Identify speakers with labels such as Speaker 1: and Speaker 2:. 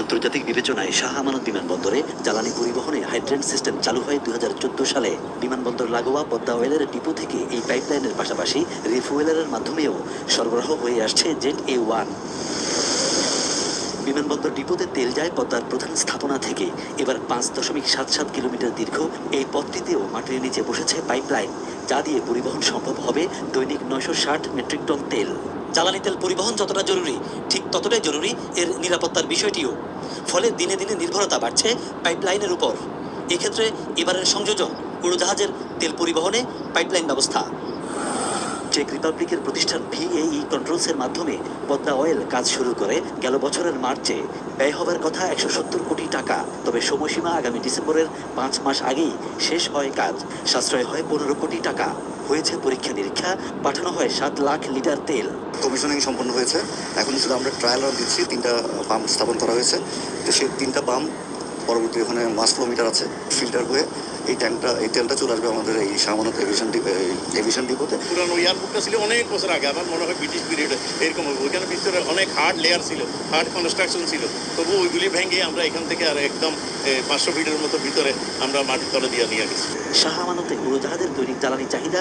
Speaker 1: আন্তর্জাতিক বিবেচনায় শাহ আমানত বিমানবন্দরে জ্বালানি পরিবহনে হাইড্রেন সিস্টেম চালু হয় দু হাজার চোদ্দ সালে। বিমানবন্দর লাগোয়া পদ্মা ওয়েলের ডিপো থেকে এই পাইপলাইনের পাশাপাশি রিফুয়েলারের মাধ্যমেও সরবরাহ হয়ে আসছে জেট এ ওয়ান। বিমানবন্দর ডিপোতে তেল যায় পদ্মার প্রধান স্থাপনা থেকে। এবার পাঁচ দশমিক সাত সাত কিলোমিটার দীর্ঘ এই পথটিতেও মাটির নিচে বসেছে পাইপলাইন, যা দিয়ে পরিবহন সম্ভব হবে দৈনিক নয়শো ষাট মেট্রিক টন তেল। জ্বালানি তেল পরিবহন যতটা জরুরি, ঠিক ততটাই জরুরি এর নিরাপত্তার বিষয়টিও। ফলে দিনে দিনে নির্ভরতা বাড়ছে পাইপলাইনের উপর। এক্ষেত্রে এবারের সংযোজন, উড়োজাহাজের তেল পরিবহনে পাইপলাইন ব্যবস্থা। চেক রিপাবলিকের প্রতিষ্ঠান ভিএই কন্ট্রোলসের মাধ্যমে পদ্মা অয়েল কাজ শুরু করে, গেল বছরের মার্চে। ব্যয় হবার কথা একশো সত্তর কোটি টাকা, তবে সময়সীমা আগামী ডিসেম্বরের পাঁচ মাস আগেই শেষ হয় কাজ। সাশ্রয় হয় পনেরো কোটি টাকা। হয়েছে পরীক্ষা নিরীক্ষা, পাঠানো হয় সাত লাখ লিটার তেল।
Speaker 2: কমিশনিং সম্পন্ন হয়েছে। এখন শুধু আমরা ট্রায়াল রান দিচ্ছি, তিনটা পাম্প স্থাপন করা হয়েছে। তো সেই তিনটা পাম্প পরবর্তী ওখানে মাস কিলোমিটার আছে। ফিল্টার হয়ে এই ট্যাঙ্কটা এই তেলটা চলে আসবে আমাদের এই সামানত এভিশন এভিশন ডিপোতে
Speaker 3: পুরানো এয়ারপোর্টটা ছিল অনেক বছর আগে আমার মনে হয় ব্রিটিশ পিরিয়ডে এরকম হবে ওইখানে ভিতরে অনেক হার্ড লেয়ার ছিল হার্ড কনস্ট্রাকশন ছিল। তবু ওইগুলি ভেঙে আমরা এখান থেকে আর একদম পাঁচশো ফিটের মতো ভিতরে আমরা মাটির তলে দিয়ে নিয়ে গেছি।
Speaker 1: শাহ আমানতে উড়োজাহাজের দৈনিক জ্বালানি চাহিদা